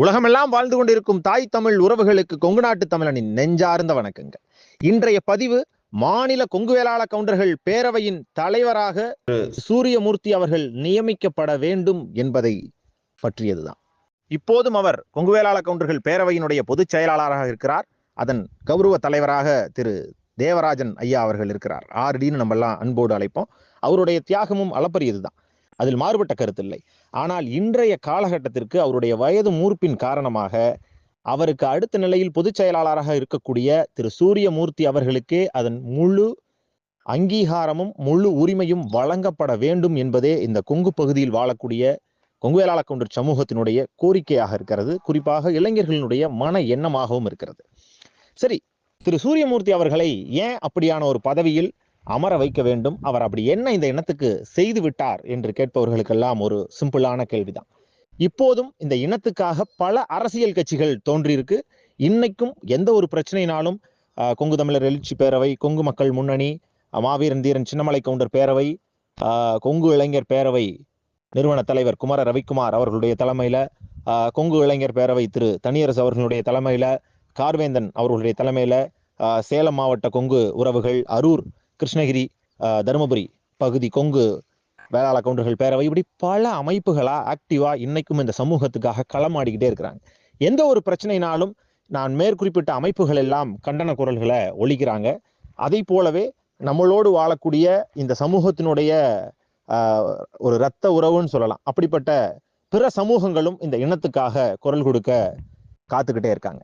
உலகமெல்லாம் வாழ்ந்து கொண்டிருக்கும் தாய் தமிழ் உறவுகளுக்கு கொங்கு நாட்டு தமிழனின் நெஞ்சார்ந்த வணக்கங்கள். இன்றைய பதிவு மாநில கொங்கு வேளாள கவுண்டர்கள் பேரவையின் தலைவராக சூரியமூர்த்தி அவர்கள் நியமிக்கப்பட வேண்டும் என்பதை பற்றியதுதான். இப்போதும் அவர் கொங்கு வேளாள கவுண்டர்கள் பேரவையினுடைய பொதுச் செயலாளராக இருக்கிறார். அதன் கௌரவ தலைவராக திரு தேவராஜன் ஐயா அவர்கள் இருக்கிறார். ஆர்டின்னு நம்ம எல்லாம் அன்போடு அழைப்போம். அவருடைய தியாகமும் அளப்பரியதுதான். அதில் மாறுபட்ட கருத்தில்லை. ஆனால் இன்றைய காலகட்டத்திற்கு அவருடைய வயது மூர்ப்பின் காரணமாக அவருக்கு அடுத்த நிலையில் பொதுச் செயலாளராக இருக்கக்கூடிய திரு. சூரியமூர்த்தி அவர்களுக்கே அதன் முழு அங்கீகாரமும் முழு உரிமையும் வழங்கப்பட வேண்டும் என்பதே இந்த கொங்கு பகுதியில் வாழக்கூடிய கொங்கு வேளாள சமூகத்தினுடைய கோரிக்கையாக இருக்கிறது. குறிப்பாக இளைஞர்களினுடைய மன எண்ணமாகவும் இருக்கிறது. சரி திரு. சூரியமூர்த்தி அவர்களை ஏன் அப்படியான ஒரு பதவியில் அமர வைக்க வேண்டும். அவர் அப்படி என்ன இந்த இனத்துக்கு செய்து விட்டார் என்று கேட்பவர்களுக்கெல்லாம் ஒரு சிம்பிளான கேள்விதான். இப்போதும் இந்த இனத்துக்காக பல அரசியல் கட்சிகள் தோன்றியிருக்கு. இன்னைக்கும் எந்த ஒரு பிரச்சனைனாலும் கொங்கு தமிழர் எழுச்சி பேரவை கொங்கு மக்கள் முன்னணி மாவீரன் தீரன் சின்னமலை கவுண்டர் பேரவை ஆஹ், கொங்கு இளைஞர் பேரவை நிறுவன தலைவர் குமார ரவிக்குமார் அவர்களுடைய தலைமையில கொங்கு இளைஞர் பேரவை திரு தனியரசு அவர்களுடைய தலைமையில கார்வேந்தன் அவர்களுடைய தலைமையில சேலம் மாவட்ட கொங்கு உறவுகள் அரூர் கிருஷ்ணகிரி தருமபுரி பகுதி கொங்கு வேளாள கவுண்டர்கள் பேரவை இப்படி பல அமைப்புகளா ஆக்டிவா இன்னைக்கும் இந்த சமூகத்துக்காக களமாடிக்கிட்டே இருக்கிறாங்க. எந்த ஒரு பிரச்சனைனாலும் நான் மேற்குறிப்பிட்ட அமைப்புகள் எல்லாம் கண்டன குரல்களை ஒழிக்கிறாங்க. அதை போலவே நம்மளோடு வாழக்கூடிய இந்த சமூகத்தினுடைய ஒரு இரத்த உறவுன்னு சொல்லலாம். அப்படிப்பட்ட பிற சமூகங்களும் இந்த இனத்துக்காக குரல் கொடுக்க காத்துக்கிட்டே இருக்காங்க.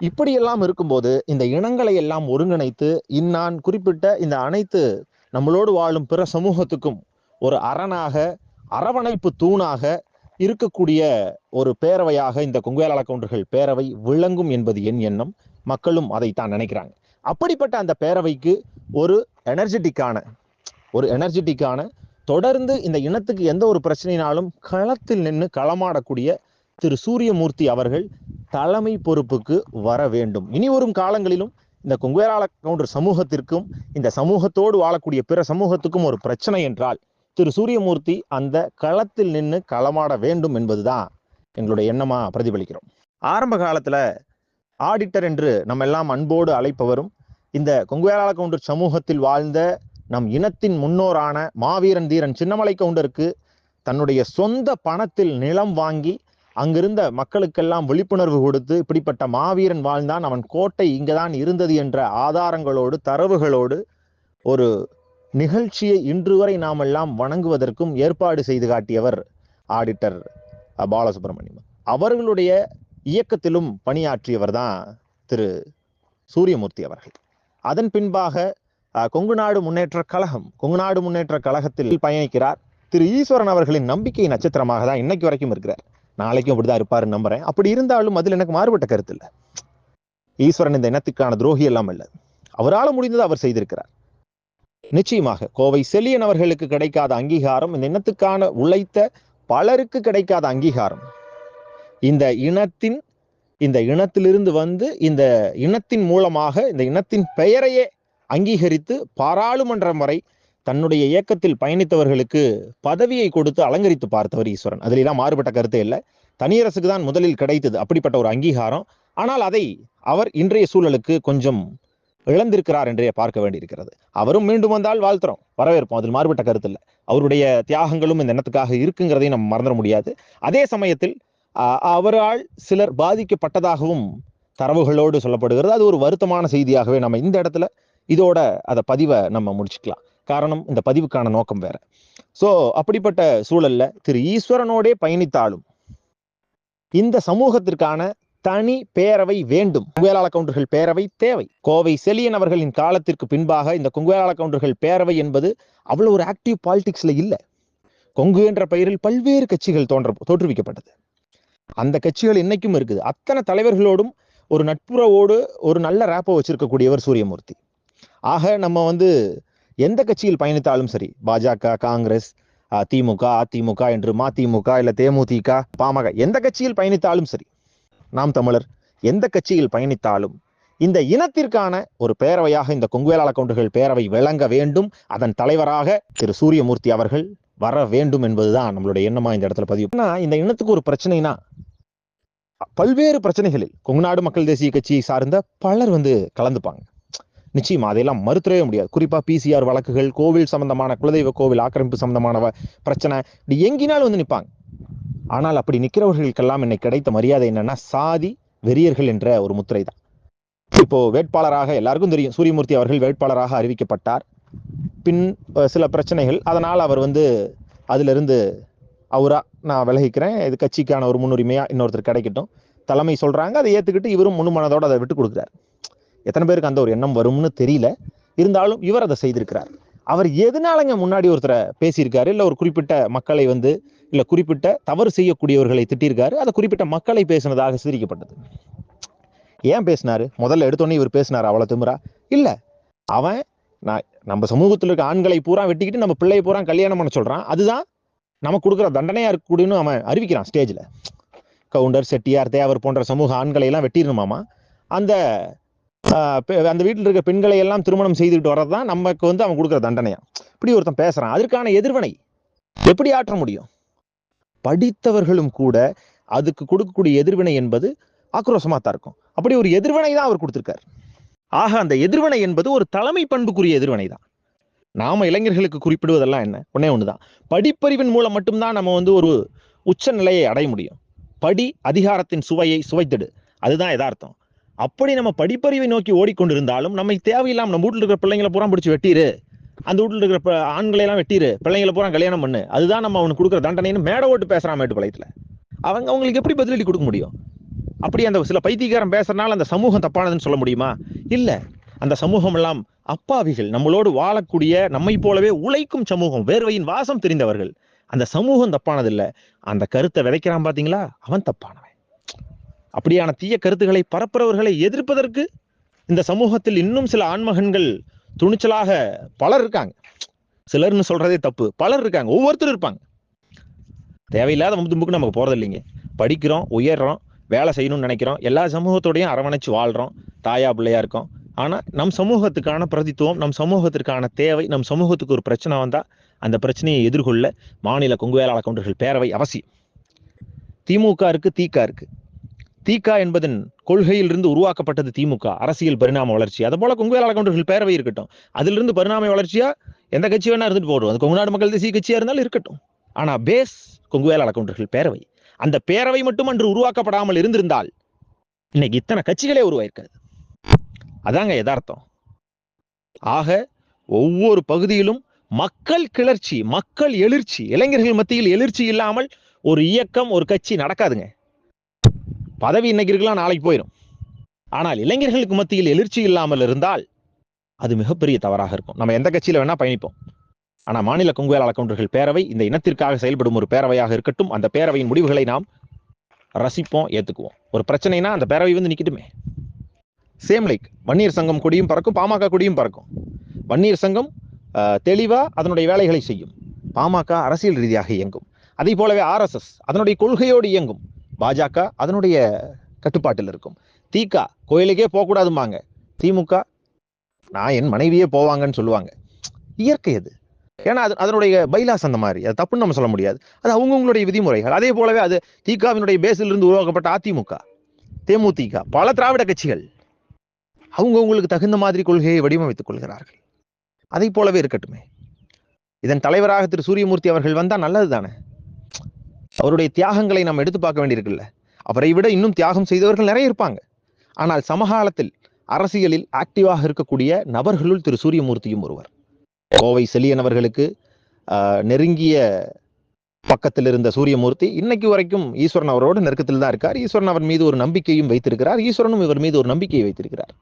இப்படியெல்லாம் இருக்கும்போது இந்த இனங்களை எல்லாம் ஒருங்கிணைத்து இந்நான் குறிப்பிட்ட இந்த அனைத்து நம்மளோடு வாழும் பிற சமூகத்துக்கும் ஒரு அரணாக அரவணைப்பு தூணாக இருக்கக்கூடிய ஒரு பேரவையாக இந்த கொங்குவேளாள கவுண்டர்கள் பேரவை விளங்கும் என்பது என் எண்ணம். மக்களும் அதைத்தான் நினைக்கிறாங்க. அப்படிப்பட்ட அந்த பேரவைக்கு ஒரு எனர்ஜெட்டிக்கான ஒரு எனர்ஜெட்டிக்கான தொடர்ந்து இந்த இனத்துக்கு எந்த ஒரு பிரச்சனைனாலும் களத்தில் நின்று களமாடக்கூடிய திரு சூரியமூர்த்தி அவர்கள் தலைமை பொறுப்புக்கு வர வேண்டும். இனி வரும் காலங்களிலும் இந்த கொங்கு கவுண்டர் சமூகத்திற்கும் இந்த சமூகத்தோடு வாழக்கூடிய பிற சமூகத்துக்கும் ஒரு பிரச்சனை என்றால் திரு சூரியமூர்த்தி அந்த களத்தில் நின்று களமாட வேண்டும் என்பதுதான் எங்களுடைய எண்ணமா பிரதிபலிக்கிறோம். ஆரம்ப காலத்துல ஆடிட்டர் என்று நம்ம எல்லாம் அன்போடு அழைப்பவரும் இந்த கொங்குவேராள கவுண்டர் சமூகத்தில் வாழ்ந்த நம் இனத்தின் முன்னோரான மாவீரன் தீரன் சின்னமலை கவுண்டருக்கு தன்னுடைய சொந்த பணத்தில் நிலம் வாங்கி அங்கிருந்த மக்களுக்கெல்லாம் விழிப்புணர்வு கொடுத்து இப்படிப்பட்ட மாவீரன் வாழ்ந்தான். அவன் கோட்டை இங்கதான் இருந்தது என்ற ஆதாரங்களோடு தரவுகளோடு ஒரு நிகழ்ச்சியை இன்று வரை நாம் எல்லாம் வணங்குவதற்கும் ஏற்பாடு செய்து காட்டியவர் ஆடிட்டர் பாலசுப்ரமணியம். அவர்களுடைய இயக்கத்திலும் பணியாற்றியவர் தான் திரு. சூரியமூர்த்தி அவர்கள். அதன் பின்பாக கொங்கு நாடு முன்னேற்ற கழகம் கொங்கு நாடு முன்னேற்ற கழகத்தில் பயணிக்கிறார் திரு. ஈஸ்வரன் அவர்களின் நம்பிக்கை நட்சத்திரமாக தான் இன்னைக்கு வரைக்கும் இருக்கிறார். நாளைக்கும் அப்படிதான் இருப்பாருன்னு நம்புறேன். அப்படி இருந்தாலும் அதில் எனக்கு மாறுபட்ட கருத்து இல்லை. ஈஸ்வரன் இந்த இனத்துக்கான துரோகி எல்லாம் இல்லை அவரால் முடிந்ததை அவர் செய்திருக்கிறார். நிச்சயமாக கோவை செல்லியன் அவர்களுக்கு கிடைக்காத அங்கீகாரம் இந்த இனத்துக்கான உழைத்த பலருக்கு கிடைக்காத அங்கீகாரம். இந்த இனத்தின் இந்த இனத்திலிருந்து வந்து இந்த இனத்தின் மூலமாக இந்த இனத்தின் பெயரையே அங்கீகரித்து பாராளுமன்றம் வரை தன்னுடைய இயக்கத்தில் பயணித்தவர்களுக்கு பதவியை கொடுத்து அலங்கரித்து பார்த்தவர் ஈஸ்வரன். அதிலெல்லாம் மாறுபட்ட கருத்தே இல்லை. தனியரசுக்கு தான் முதலில் கிடைத்தது அப்படிப்பட்ட ஒரு அங்கீகாரம். ஆனால் அதை அவர் இன்றைய சூழலுக்கு கொஞ்சம் இழந்திருக்கிறார் என்றே பார்க்க வேண்டியிருக்கிறது. அவரும் மீண்டும் வந்தால் வாழ்த்துறோம். வரவேற்போம். அதில் மாறுபட்ட கருத்து இல்லை. அவருடைய தியாகங்களும் இந்த எண்ணத்துக்காக இருக்குங்கிறதையும் நம்ம மறந்துட முடியாது. அதே சமயத்தில் அவரால் சிலர் பாதிக்கப்பட்டதாகவும் தரவுகளோடு சொல்லப்படுகிறது. அது ஒரு வருத்தமான செய்தியாகவே நம்ம இந்த இடத்துல இதோட அதை பதிவை நம்ம முடிச்சுக்கலாம். காரணம் இந்த பதிவுக்கான நோக்கம் வேற. சோ அப்படிப்பட்ட சூழல்ல திரு ஈஸ்வரனோடே பயணித்தாலும் இந்த சமூகத்திற்கான தனி பேரவை வேண்டும். குங்குவேலாள கவுண்டர்கள் பேரவை தேவை. கோவை செலியன் அவர்களின் காலத்திற்கு பின்பாக இந்த குங்குவேலாள கவுண்டர்கள் பேரவை என்பது அவ்வளவு ஒரு ஆக்டிவ் பாலிடிக்ஸ்ல இல்ல. கொங்கு என்ற பெயரில் பல்வேறு கட்சிகள் தோன்ற தோற்றுவிக்கப்பட்டது. அந்த கட்சிகள் இன்னைக்கும் இருக்குது. அத்தனை தலைவர்களோடும் ஒரு நட்புறவோடு ஒரு நல்ல ரேப்பை வச்சிருக்கக்கூடியவர் சூரியமூர்த்தி. ஆக நம்ம வந்து எந்த கட்சியில் பயணித்தாலும் சரி பாஜக காங்கிரஸ் அஹ், திமுக அதிமுக என்று மதிமுக இல்ல தேமுதிக பாமக எந்த கட்சியில் பயணித்தாலும் சரி நாம் தமிழர் எந்த கட்சியில் பயணித்தாலும் இந்த இனத்திற்கான ஒரு பேரவையாக இந்த கொங்கு வேளாள கவுண்டர்கள் பேரவை விளங்க வேண்டும். அதன் தலைவராக திரு. சூரியமூர்த்தி அவர்கள் வர வேண்டும் என்பதுதான் நம்மளுடைய எண்ணமா இந்த இடத்துல பதிவு. இந்த இனத்துக்கு ஒரு பிரச்சனைனா பல்வேறு பிரச்சனைகளில் கொங்குநாடு மக்கள் தேசிய கட்சியை சார்ந்த பலர் வந்து கலந்துப்பாங்க. நிச்சயமா அதையெல்லாம் மறுத்துறவே முடியாது. குறிப்பா பிசிஆர் வழக்குகள் கோவில் சம்பந்தமான குலதெய்வ கோவில் ஆக்கிரமிப்பு சம்பந்தமான பிரச்சனை இப்படி எங்கினாலும் வந்து நிற்பாங்க ஆனால் அப்படி நிற்கிறவர்களுக்கெல்லாம் இன்னைக்கு கிடைத்த மரியாதை என்னன்னா சாதி வெறியர்கள் என்ற ஒரு முத்திரை தான். இப்போ வேட்பாளராக எல்லாருக்கும் தெரியும். சூரியமூர்த்தி அவர்கள் வேட்பாளராக அறிவிக்கப்பட்டார். பின் சில பிரச்சனைகள். அதனால் அவர் வந்து அதிலிருந்து அவரா நான் விலகிக்கிறேன். இது கட்சிக்கான ஒரு முன்னுரிமையாக இன்னொருத்தர் கிடைக்கட்டும். தலைமை சொல்கிறாங்க அதை ஏற்றுக்கிட்டு இவரும் முழு அதை விட்டு கொடுக்குறாரு. எத்தனை பேருக்கு அந்த ஒரு எண்ணம் வரும்னு தெரியல. இருந்தாலும் இவர் அதை செய்திருக்கிறார். அவர் எதனாலங்க முன்னாடி ஒருத்தரை பேசியிருக்காரு? இல்ல ஒரு குறிப்பிட்ட மக்களை வந்து இல்ல குறிப்பிட்ட தவறு செய்யக்கூடியவர்களை திட்டியிருக்காரு? அதை குறிப்பிட்ட மக்களை பேசினதாக சிரிக்கப்பட்டது ஏன் பேசினாரு? முதல்ல எடுத்தோன்னே இவர் பேசினார்? அவ்வளவு திமுறா இல்ல. அவன் நான் நம்ம சமூகத்தில் இருக்க ஆண்களை பூரா வெட்டிக்கிட்டு நம்ம பிள்ளையை பூரா கல்யாணம் பண்ண சொல்றான். அதுதான் நமக்கு கொடுக்குற தண்டனையா இருக்கக்கூடியன்னு அவன் அறிவிக்கிறான் ஸ்டேஜ்ல கவுண்டர் செட்டியார் தேவர் போன்ற சமூக ஆண்களை எல்லாம் வெட்டிடணுமாமா? அந்த அந்த வீட்டில் இருக்க பெண்களை எல்லாம் திருமணம் செய்துக்கிட்டு வர்றது தான் நமக்கு வந்து அவன் கொடுக்குற தண்டனையா? இப்படி ஒருத்தன் பேசுறான். அதற்கான எதிர்வினை எப்படி ஆற்ற முடியும்? படித்தவர்களும் கூட அதுக்கு கொடுக்கக்கூடிய எதிர்வினை என்பது ஆக்ரோஷமாக தான் இருக்கும். அப்படி ஒரு எதிர்வினை தான் அவர் கொடுத்திருக்காரு. ஆக அந்த எதிர்வினை என்பது ஒரு தலைமை பண்புக்குரிய எதிர்வினை தான். நாம இளைஞர்களுக்கு குறிப்பிடுவதெல்லாம் என்ன? ஒன்னே ஒன்று தான் படிப்பறிவின் மூலம் மட்டும்தான் நம்ம வந்து ஒரு உச்ச நிலையை அடைய முடியும். படி அதிகாரத்தின் சுவையை சுவைத்திடு. அதுதான் யதார்த்தம். அப்படி நம்ம படிப்பறிவை நோக்கி ஓடிக்கொண்டிருந்தாலும் நம்ம தேவையில்லாம நம்ம வீட்டில் இருக்கிற பிள்ளைங்களை பூரா பிடிச்சி வெட்டிரு. அந்த வீட்டில் இருக்கிற ப- ஆண்களை எல்லாம் வெட்டிரு. பிள்ளைங்களை பூரா கல்யாணம் பண்ணு. அதுதான் நம்ம அவனுக்கு கொடுக்குற தண்டனைன்னு மேட ஓட்டு பேசுறான் மேட்டுப்பாளையத்துல அவங்க அவங்களுக்கு எப்படி பதிலடி கொடுக்க முடியும்? அப்படி அந்த சில பைத்தியக்காரன் பேசுறதுனால அந்த சமூகம் தப்பானதுன்னு சொல்ல முடியுமா? இல்ல. அந்த சமூகம் எல்லாம் அப்பாவிகள். நம்மளோடு வாழக்கூடிய நம்மை போலவே உழைக்கும் சமூகம் வேர்வையின் வாசம் தெரிந்தவர்கள். அந்த சமூகம் தப்பானது அந்த கருத்தை விதைக்கிறான் பாத்தீங்களா? அவன் தப்பானவன். அப்படியான தீய கருத்துக்களை பரப்புறவர்களை எதிர்ப்பதற்கு இந்த சமூகத்தில் இன்னும் சில ஆண்மகன்கள் துணிச்சலாக பலர் இருக்காங்க. சிலர்னு சொல்றதே தப்பு. பலர் இருக்காங்க. ஒவ்வொருத்தரும் இருப்பாங்க. தேவையில்லாத மும்புக்கு நமக்கு போறது இல்லைங்க படிக்கிறோம் உயர்றோம் வேலை செய்யணும்னு நினைக்கிறோம். எல்லா சமூகத்தோடையும் அரவணைச்சு வாழ்றோம். தாயா பிள்ளையா இருக்கோம். ஆனால் நம் சமூகத்துக்கான பிரதித்துவம் நம் சமூகத்திற்கான தேவை நம் சமூகத்துக்கு ஒரு பிரச்சனை வந்தால் அந்த பிரச்சனையை எதிர்கொள்ள மாநில கொங்கு வேளாளர் கவுண்டர்கள் பேரவை அவசியம். திமுக இருக்கு தீக்கா இருக்கு. தீகா என்பதன் கொள்கையிலிருந்து உருவாக்கப்பட்டது திமுக அரசியல் பரிணாம வளர்ச்சி. அது போல கொங்கு கவுண்டர்கள் பேரவை இருக்கட்டும். அதிலிருந்து பரிணாம வளர்ச்சியா எந்த கட்சி வேணா இருந்துட்டு போடும் அது கொங்கு நாடு மக்கள் தேசிய கட்சியா இருந்தாலும் இருக்கட்டும். ஆனா பேஸ் கொங்கு வேளாளர் கவுண்டர்கள் பேரவை. அந்த பேரவை மட்டும் அன்று உருவாக்கப்படாமல் இருந்திருந்தால் இன்னைக்கு இத்தனை கட்சிகளே உருவாயிருக்காது. அதாங்க யதார்த்தம். ஆக ஒவ்வொரு பகுதியிலும் மக்கள் கிளர்ச்சி மக்கள் எழுச்சி இளைஞர்கள் மத்தியில் எழுச்சி இல்லாமல் ஒரு இயக்கம் ஒரு கட்சி நடக்காதுங்க. பதவி இன்னைக்கு இருக்கலாம் நாளைக்கு போயிடும் ஆனால் இளைஞர்களுக்கு மத்தியில் எழுச்சி இல்லாமல் இருந்தால் அது மிகப்பெரிய தவறாக இருக்கும். நம்ம எந்த கட்சியில வேணா பயணிப்போம். ஆனால் மாநில கொங்கு வேளாளர் கவுண்டர்கள் பேரவை இந்த இனத்திற்காக செயல்படும் ஒரு பேரவையாக இருக்கட்டும். அந்த பேரவையின் முடிவுகளை நாம் ரசிப்போம் ஏத்துக்குவோம். ஒரு பிரச்சனைனா அந்த பேரவை வந்து நிக்கட்டுமே சேம் லைக் வன்னியர் சங்கம் கொடியும் பறக்கும் பாமக கொடியும் பறக்கும். வன்னியர் சங்கம் தெளிவாக தெளிவா அதனுடைய வேலைகளை செய்யும். பாமக அரசியல் ரீதியாக இயங்கும். அதே போலவே ஆர்எஸ்எஸ் அதனுடைய கொள்கையோடு இயங்கும். பாஜக அதனுடைய கட்டுப்பாட்டில் இருக்கும். திக கோயிலுக்கே போகக்கூடாதும்பாங்க. திமுக நான் என் மனைவியே போவாங்கன்னு சொல்லுவாங்க. இயற்கை அது. ஏன்னா அது அதனுடைய பைலாஸ் அந்த மாதிரி. அது தப்புன்னு நம்ம சொல்ல முடியாது. அது அவங்கவுங்களுடைய விதிமுறைகள். அதே போலவே அது திகாவினுடைய பேஸிலிருந்து உருவாக்கப்பட்ட அதிமுக தேமுதிக பல திராவிட கட்சிகள் அவங்கவுங்களுக்கு தகுந்த மாதிரி கொள்கையை வடிவமைத்துக் கொள்கிறார்கள். அதை போலவே இருக்கட்டுமே. இதன் தலைவராக திரு சூரியமூர்த்தி அவர்கள் வந்தால் நல்லது தானே அவருடைய தியாகங்களை நாம் எடுத்து பார்க்க வேண்டியிருக்குல்ல. அவரை விட இன்னும் தியாகம் செய்தவர்கள் நிறைய இருப்பாங்க. ஆனால் சமகாலத்தில் அரசியலில் ஆக்டிவாக இருக்கக்கூடிய நபர்களுள் திரு சூரியமூர்த்தியும் ஒருவர். கோவை செலியன் அவர்களுக்கு ஆஹ், நெருங்கிய பக்கத்தில் இருந்த சூரியமூர்த்தி இன்னைக்கு வரைக்கும் ஈஸ்வரன் அவரோடு நெருக்கத்தில் தான் இருக்கார். ஈஸ்வரன் அவர் மீது ஒரு நம்பிக்கையும் வைத்திருக்கிறார். ஈஸ்வரனும் இவர் மீது ஒரு நம்பிக்கையை வைத்திருக்கிறார்.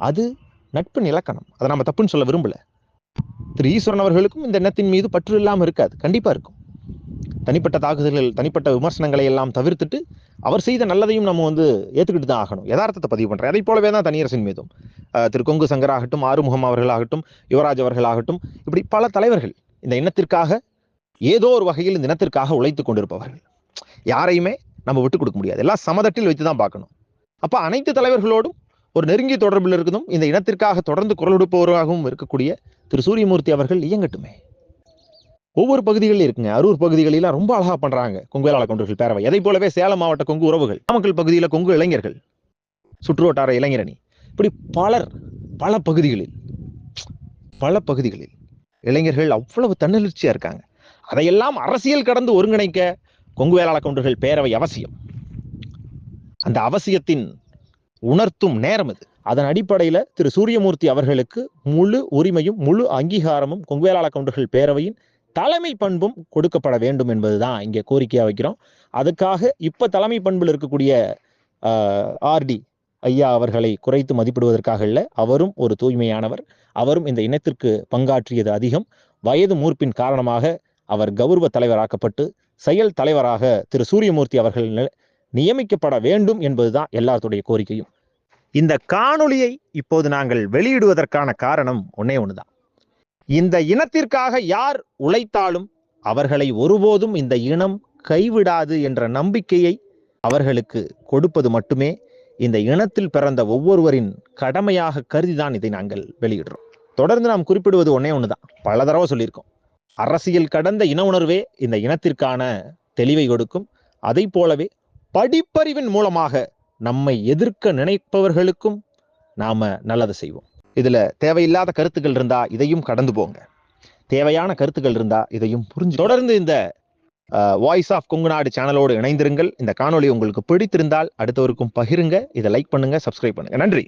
அது நட்பின் இலக்கணம் அதை நம்ம தப்புன்னு சொல்ல விரும்பல. திரு ஈஸ்வரன் அவர்களுக்கும் இந்த எண்ணத்தின் மீது பற்று இல்லாமல் இருக்காது. கண்டிப்பா இருக்கும். தனிப்பட்ட தாக்குதல்கள் தனிப்பட்ட விமர்சனங்களை எல்லாம் தவிர்த்துட்டு அவர் செய்த நல்லதையும் நம்ம வந்து ஏற்றுக்கிட்டு தான் ஆகணும். யதார்த்தத்தை பதிவு பண்ணுறேன் அதை போலவே தான் தனியரசின் மீதும். திரு கொங்கு சங்கராகட்டும் ஆறுமுகம் அவர்களாகட்டும் யுவராஜ் அவர்களாகட்டும் இப்படி பல தலைவர்கள் இந்த இனத்திற்காக ஏதோ ஒரு வகையில் இந்த இனத்திற்காக உழைத்துக் கொண்டிருப்பவர்கள். யாரையுமே நம்ம விட்டு கொடுக்க முடியாது. எல்லாம் சமதட்டில் வைத்து தான் பார்க்கணும். அப்போ அனைத்து தலைவர்களோடும் ஒரு நெருங்கிய தொடர்பில் இருக்கணும். இந்த இனத்திற்காக தொடர்ந்து குரல் கொடுப்பவராகவும் இருக்கக்கூடிய திரு சூரியமூர்த்தி அவர்கள் இயங்கட்டுமே. ஒவ்வொரு பகுதிகளில் இருக்குங்க. அரூர் பகுதிகளில ரொம்ப அழகா பண்றாங்க கொங்கு வேளாள கவுண்டர்கள் பேரவை. அதை போலவே சேலம் மாவட்ட கொங்கு உறவுகள். நாமக்கல் பகுதியில கொங்கு இளைஞர்கள் சுற்றுவட்டார இளைஞரணி. இப்படி பலர் பல பகுதிகளில் பல பகுதிகளில் இளைஞர்கள் அவ்வளவு தன்னெழுச்சியா இருக்காங்க. அதையெல்லாம் அரசியல் கடந்து ஒருங்கிணைக்க கொங்கு வேளாள கவுண்டர்கள் பேரவை அவசியம். அந்த அவசியத்தின் உணர்த்தும் நேரம் இது அதன் அடிப்படையில திரு சூரியமூர்த்தி அவர்களுக்கு முழு உரிமையும் முழு அங்கீகாரமும் கொங்குவேளாள கவுண்டர்கள் பேரவையின் தலைமை பண்பும் கொடுக்கப்பட வேண்டும் என்பதுதான் இங்கே கோரிக்கையா வைக்கிறோம். அதுக்காக இப்ப தலைமை பண்பில் இருக்கக்கூடிய ஆர்டி ஐயா அவர்களை குறைத்து மதிப்பிடுவதற்காக இல்லை அவரும் ஒரு தூய்மையானவர். அவரும் இந்த இனத்திற்கு பங்காற்றியது அதிகம். வயது மூர்ப்பின் காரணமாக அவர் கௌரவ தலைவராக்கப்பட்டு செயல் தலைவராக திரு சூரியமூர்த்தி அவர்கள் நியமிக்கப்பட வேண்டும் என்பதுதான் எல்லாத்துடைய கோரிக்கையும். இந்த காணொளியை இப்போது நாங்கள் வெளியிடுவதற்கான காரணம் ஒன்னே ஒண்ணுதான். இந்த இனத்திற்காக யார் உழைத்தாலும் அவர்களை ஒருபோதும் இந்த இனம் கைவிடாது என்ற நம்பிக்கையை அவர்களுக்கு கொடுப்பது மட்டுமே இந்த இனத்தில் பிறந்த ஒவ்வொருவரின் கடமையாக கருதிதான் இதை நாங்கள் வெளியிடுறோம். தொடர்ந்து நாம் குறிப்பிடுவது ஒன்னே ஒண்ணுதான். பல தடவை சொல்லியிருக்கோம். அரசியல் கடந்த இன உணர்வே இந்த இனத்திற்கான தெளிவை கொடுக்கும். அதை போலவே படிப்பறிவின் மூலமாக நம்மை எதிர்க்க நினைப்பவர்களுக்கும் நாம நல்லது செய்வோம். இதுல தேவையில்லாத கருத்துக்கள் இருந்தா இதையும் கடந்து போங்க. தேவையான கருத்துக்கள் இருந்தா இதையும் புரிஞ்சு தொடர்ந்து இந்த வாய்ஸ் ஆஃப் கொங்குநாடு சேனலோடு இணைந்திருங்கள். இந்த காணொலி உங்களுக்கு பிடித்திருந்தால் அடுத்தவருக்கும் பகிருங்க. இதை லைக் பண்ணுங்க சப்ஸ்கிரைப் பண்ணுங்க. நன்றி!